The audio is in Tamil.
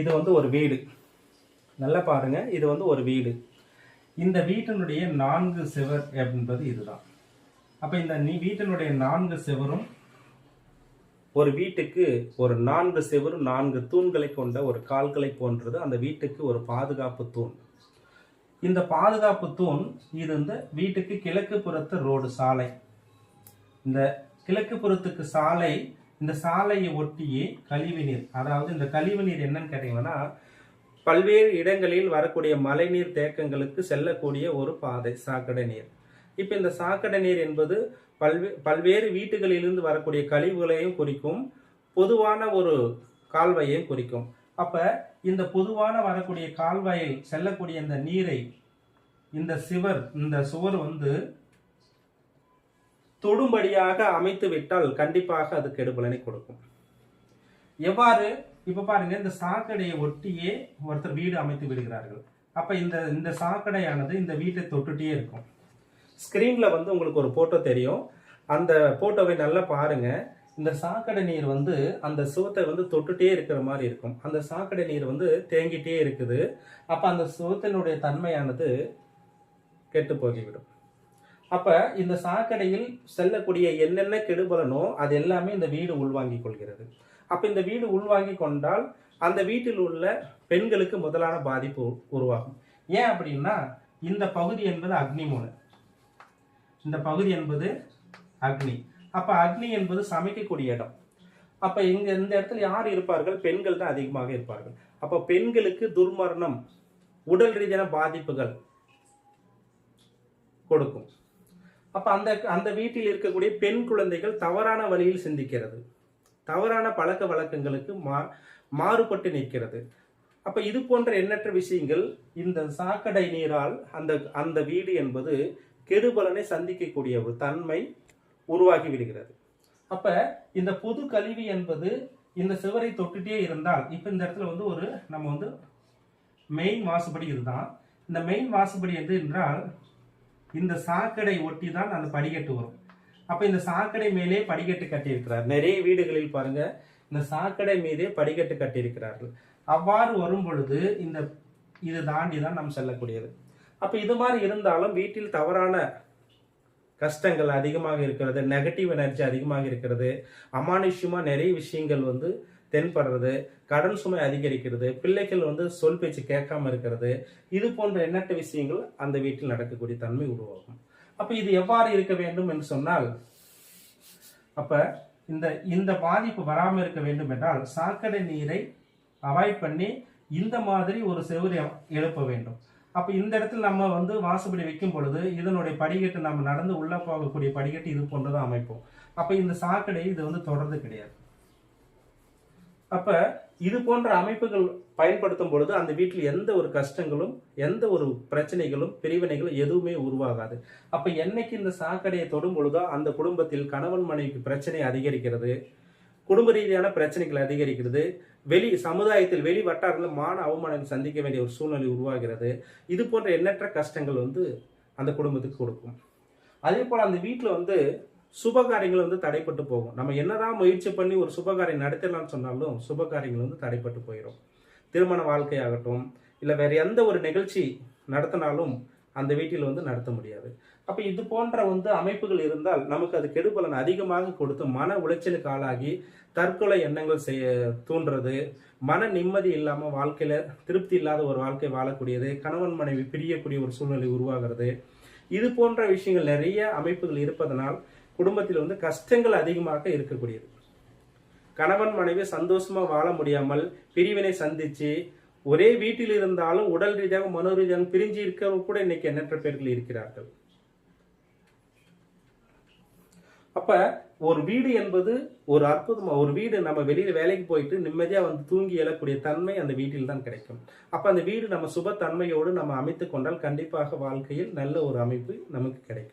இது வந்து ஒரு வீடு. நல்லா பாருங்க இது வந்து ஒரு வீடு. இந்த வீட்டினுடைய நான்கு சுவர் என்பது இதுதான். அப்ப இந்த நீ வீட்டினுடைய நான்கு சுவரும் ஒரு வீட்டுக்கு ஒரு நான்கு செவரும் நான்கு தூண்களை கொண்ட ஒரு கால்களை போன்றது அந்த வீட்டுக்கு ஒரு பாதுகாப்பு தூண். இந்த பாதுகாப்பு தூண் இது இந்த வீட்டுக்கு கிழக்கு புறத்து ரோடு சாலை. இந்த கிழக்கு புறத்துக்கு சாலை இந்த சாலையை ஒட்டியே கழிவுநீர் அதாவது இந்த கழிவுநீர் என்னன்னு கேட்டீங்கன்னா பல்வேறு இடங்களில் வரக்கூடிய மழைநீர் தேக்கங்களுக்கு செல்லக்கூடிய ஒரு பாதை சாக்கடை நீர். இப்போ இந்த சாக்கடை நீர் என்பது பல்வே பல்வேறு வீட்டுகளிலிருந்து வரக்கூடிய கழிவுகளையும் குறிக்கும் பொதுவான ஒரு கால்வாயையும் குறிக்கும். அப்போ இந்த பொதுவான வரக்கூடிய கால்வாயில் செல்லக்கூடிய இந்த நீரை இந்த சிவர் இந்த சுவர் வந்து தொடும்படியாக அமைத்து விட்டால் கண்டிப்பாக அது கெடுபலனை கொடுக்கும். எவ்வாறு? இப்ப பாருங்க இந்த சாக்கடையை ஒட்டியே ஒருத்தர் வீடு அமைத்து விடுகிறார்கள். அப்ப இந்த இந்த சாக்கடையானது இந்த வீட்டை தொட்டுட்டே இருக்கும். ஸ்கிரீன்ல வந்து உங்களுக்கு ஒரு போட்டோ தெரியும். அந்த போட்டோவை நல்லா பாருங்க. இந்த சாக்கடை நீர் வந்து அந்த சுவத்தை வந்து தொட்டுட்டே இருக்கிற மாதிரி இருக்கும். அந்த சாக்கடை நீர் வந்து தேங்கிட்டே இருக்குது. அப்ப அந்த சுவத்தினுடைய தன்மையானது கெட்டு போகிவிடும். அப்ப இந்த சாக்கடையில் செல்லக்கூடிய என்னென்ன கெடுபலனோ அது எல்லாமே இந்த வீடு உள்வாங்கிக் கொள்கிறது. அப்ப இந்த வீடு உள்வாங்கி கொண்டால் அந்த வீட்டில் உள்ள பெண்களுக்கு முதலான பாதிப்பு உ- உருவாகும். ஏன் அப்படின்னா இந்த பகுதி என்பது அக்னி அக்னிமூலை இந்த பகுதி என்பது அக்னி. அப்ப அக்னி என்பது சமைக்கக்கூடிய இடம். அப்ப இங்க இந்த இடத்துல யார் இருப்பார்கள்? பெண்கள் தான் அதிகமாக இருப்பார்கள். அப்ப பெண்களுக்கு துர்மரணம் உடல் ரீதியான பாதிப்புகள் கொடுக்கும். அப்ப அந்த அந்த வீட்டில் இருக்கக்கூடிய பெண் குழந்தைகள் தவறான வழியில் சிந்திக்கிறது. தவறான பழக்க வழக்கங்களுக்கு மா மாறுபட்டு நிற்கிறது. அப்ப இது போன்ற எண்ணற்ற விஷயங்கள் இந்த சாக்கடை நீரால் அந்த அந்த வீடு என்பது கெடுபலனை சந்திக்கக்கூடிய ஒரு தன்மை உருவாகி விடுகிறது. அப்ப இந்த பொது கழிவு என்பது இந்த சுவரை தொட்டுட்டே இருந்தால் இப்ப இந்த இடத்துல வந்து ஒரு நம்ம வந்து மெயின் வாசுபடி இதுதான். இந்த மெயின் வாசுபடி எது என்றால் இந்த சாக்கடை ஒட்டி தான் அந்த படிக்கட்டு வரும். அப்போ இந்த சாக்கடை மேலே படிக்கட்டு கட்டியிருக்கிறார். நிறைய வீடுகளில் பாருங்க இந்த சாக்கடை மீதே படிக்கட்டு கட்டியிருக்கிறார்கள். அவ்வாறு வரும் பொழுது இந்த இது தாண்டி தான் நாம் செல்லக்கூடியது. அப்போ இது மாதிரி இருந்தாலும் வீட்டில் தவறான கஷ்டங்கள் அதிகமாக இருக்கிறது நெகட்டிவ் எனர்ஜி அதிகமாக இருக்கிறது அமானுஷ்யமாக நிறைய விஷயங்கள் வந்து தென்படுறது கடன் சுமை அதிகரிக்கிறது பிள்ளைகள் வந்து சொல் பேச்சு கேட்காம இருக்கிறது இது போன்ற எண்ணற்ற விஷயங்கள் அந்த வீட்டில் நடக்கக்கூடிய தன்மை உருவாகும். அப்ப இது எவ்வாறு இருக்க வேண்டும் என்று சொன்னால் அப்ப இந்த இந்த பாதிப்பு வராமல் இருக்க வேண்டும் என்றால் சாக்கடை நீரை அவாய்ட் பண்ணி இந்த மாதிரி ஒரு செவுரை எழுப்ப வேண்டும். அப்ப இந்த இடத்துல நம்ம வந்து வாசுபடி வைக்கும் பொழுது இதனுடைய படிக்கட்டு நம்ம நடந்து உள்ள போகக்கூடிய படிக்கட்டு இது போன்றதான் அமைப்போம். அப்ப இந்த சாக்கடை இது வந்து தொடர்ந்து கிடையாது. அப்ப இது போன்ற அமைப்புகள் பயன்படுத்தும் பொழுது அந்த வீட்டில் எந்த ஒரு கஷ்டங்களும் எந்த ஒரு பிரச்சனைகளும் பிரிவினைகளும் எதுவுமே உருவாகாது. அப்ப என்னைக்கு இந்த சாக்கடையை தொடும் பொழுதோ அந்த குடும்பத்தில் கணவன் மனைவிக்கு பிரச்சனை அதிகரிக்கிறது குடும்ப ரீதியான பிரச்சனைகள் அதிகரிக்கிறது வெளி சமுதாயத்தில் வெளி வட்டாரங்களில் மான அவமானம் சந்திக்க வேண்டிய ஒரு சூழ்நிலை உருவாகிறது. இது போன்ற எண்ணற்ற கஷ்டங்கள் வந்து அந்த குடும்பத்துக்கு கொடுக்கும். அதே போல் அந்த வீட்டில் வந்து சுபகாரியங்கள் வந்து தடைப்பட்டு போகும். நம்ம என்னதான் முயற்சி பண்ணி ஒரு சுபகாரியம் நடத்தலாம்னு சொன்னாலும் சுபகாரியங்கள் வந்து தடைப்பட்டு போயிடும் திருமண வாழ்க்கையாகட்டும் இல்லை வேற எந்த ஒரு நிகழ்ச்சி நடத்தினாலும் அந்த வீட்டில் வந்து நடத்த முடியாது. அப்போ இது போன்ற வந்து அமைப்புகள் இருந்தால் நமக்கு அது கெடுபலன் அதிகமாக கொடுத்து மன உளைச்சலுக்கு ஆளாகி தற்கொலை எண்ணங்கள் செய்ய தூண்டுறது மன நிம்மதி இல்லாமல் வாழ்க்கையில் திருப்தி இல்லாத ஒரு வாழ்க்கை வாழக்கூடியது கணவன் மனைவி பிரியக்கூடிய ஒரு சூழ்நிலை உருவாகிறது. இது போன்ற விஷயங்கள் நிறைய அமைப்புகள் இருப்பதனால் குடும்பத்தில் வந்து கஷ்டங்கள் அதிகமாக இருக்கக்கூடியது. கணவன் மனைவி சந்தோஷமா வாழ முடியாமல் பிரிவினை சந்திச்சு ஒரே வீட்டில் இருந்தாலும் உடல் ரீதியாக மனோ ரீதியாக பிரிஞ்சு இருக்கிறவங்க கூட இன்னைக்கு எண்ணற்ற பேர்கள் இருக்கிறார்கள். அப்ப ஒரு வீடு என்பது ஒரு அற்புதமா ஒரு வீடு நம்ம வெளியில வேலைக்கு போயிட்டு நிம்மதியா வந்து தூங்கி எழக்கூடிய தன்மை அந்த வீட்டில் தான் கிடைக்கும். அப்ப அந்த வீடு நம்ம சுப தன்மையோடு நம்ம அமைத்து கொண்டால் கண்டிப்பாக வாழ்க்கையில் நல்ல ஒரு அமைப்பு நமக்கு கிடைக்கும்.